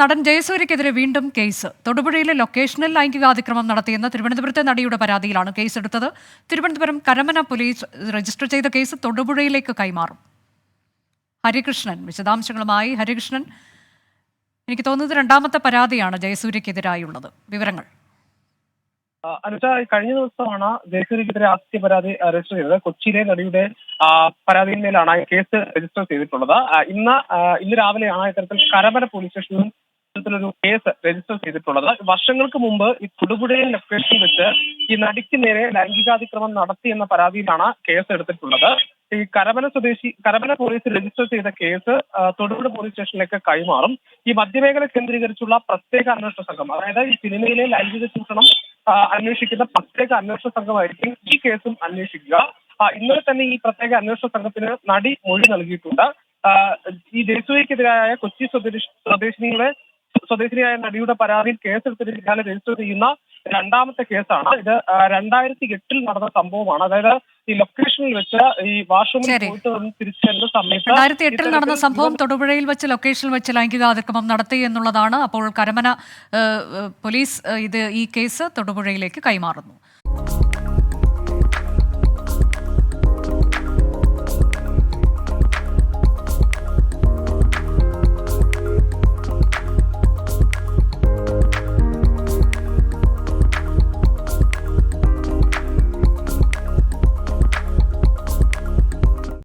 നടൻ ജയസൂര്യക്കെതിരെ വീണ്ടും കേസ്. തൊടുപുഴയിലെ ലൊക്കേഷനിൽ ലൈംഗികാതിക്രമം നടത്തിയെന്ന തിരുവനന്തപുരത്തെ നടിയുടെ പരാതിയിലാണ് കേസെടുത്തത്. തിരുവനന്തപുരം കരമന പോലീസ് രജിസ്റ്റർ ചെയ്ത കേസ് തൊടുപുഴയിലേക്ക് കൈമാറും. ഹരികൃഷ്ണൻ വിശദാംശങ്ങളുമായി ഹരികൃഷ്ണൻ. എനിക്ക് തോന്നുന്നത് രണ്ടാമത്തെ പരാതിയാണ് ജയസൂര്യക്കെതിരായുള്ളത്. വിവരങ്ങൾ. അനുഷ കഴിഞ്ഞ ദിവസമാണ് ജയസൂര്യക്കെതിരെ ആദ്യ പരാതി രജിസ്റ്റർ ചെയ്തത്. കൊച്ചിയിലെ നടിയുടെ പരാതിയിലാണ് കേസ് രജിസ്റ്റർ ചെയ്തിട്ടുള്ളത്. ഇന്ന് ഇന്ന് രാവിലെയാണ് ഇത്തരത്തിൽ കരമന പോലീസ് സ്റ്റേഷനിലും ഇത്തരത്തിലൊരു കേസ് രജിസ്റ്റർ ചെയ്തിട്ടുള്ളത്. വർഷങ്ങൾക്ക് മുമ്പ് ഈ തൊടുപുഴയിൽ ലൊക്കേഷൻ വെച്ച് ഈ നടിക്ക് നേരെ ലൈംഗികാതിക്രമം നടത്തി എന്ന പരാതിയിലാണ് കേസ് എടുത്തിട്ടുള്ളത്. ഈ കരമന സ്വദേശി കരമന പോലീസ് രജിസ്റ്റർ ചെയ്ത കേസ് തൊടുപുഴ പോലീസ് സ്റ്റേഷനിലേക്ക് കൈമാറും. ഈ മധ്യമേഖല കേന്ദ്രീകരിച്ചുള്ള പ്രത്യേക അന്വേഷണ സംഘം അതായത് ഈ സിനിമയിലെ ലൈംഗിക ചൂഷണം അന്വേഷിക്കുന്ന പ്രത്യേക അന്വേഷണ സംഘമായിരിക്കും ഈ കേസും അന്വേഷിക്കുക. ഇന്നലെ തന്നെ ഈ പ്രത്യേക അന്വേഷണ സംഘത്തിന് നടി മൊഴി നൽകിയിട്ടുണ്ട്. ഈ ജയസൂര്യക്കെതിരായ കൊച്ചി സ്വദേശി സ്വദേശിനിയുടെ സ്വദേശിനിയായ നടിയുടെ പരാതിയിൽ കേസെടുത്തിട്ട് പിന്നാലെ രജിസ്റ്റർ ചെയ്യുന്ന രണ്ടാമത്തെ കേസാണ്. ഇത് രണ്ടായിരത്തി എട്ടിൽ നടന്ന സംഭവമാണ്. അതായത് ഈ ലൊക്കേഷനിൽ വെച്ച് ഈ വാഷ്റൂമിൽ. പോയിട്ട് വന്ന് തിരിച്ചു വരുന്ന സമയത്ത് രണ്ടായിരത്തി എട്ടിൽ നടന്ന സംഭവം തൊടുപുഴയിൽ വെച്ച് ലൊക്കേഷനിൽ വെച്ച് ലൈംഗികാതിക്രമം നടത്തി എന്നുള്ളതാണ് അപ്പോൾ കരമന പോലീസ് ഇത് ഈ കേസ് തൊടുപുഴയിലേക്ക് കൈമാറുന്നു.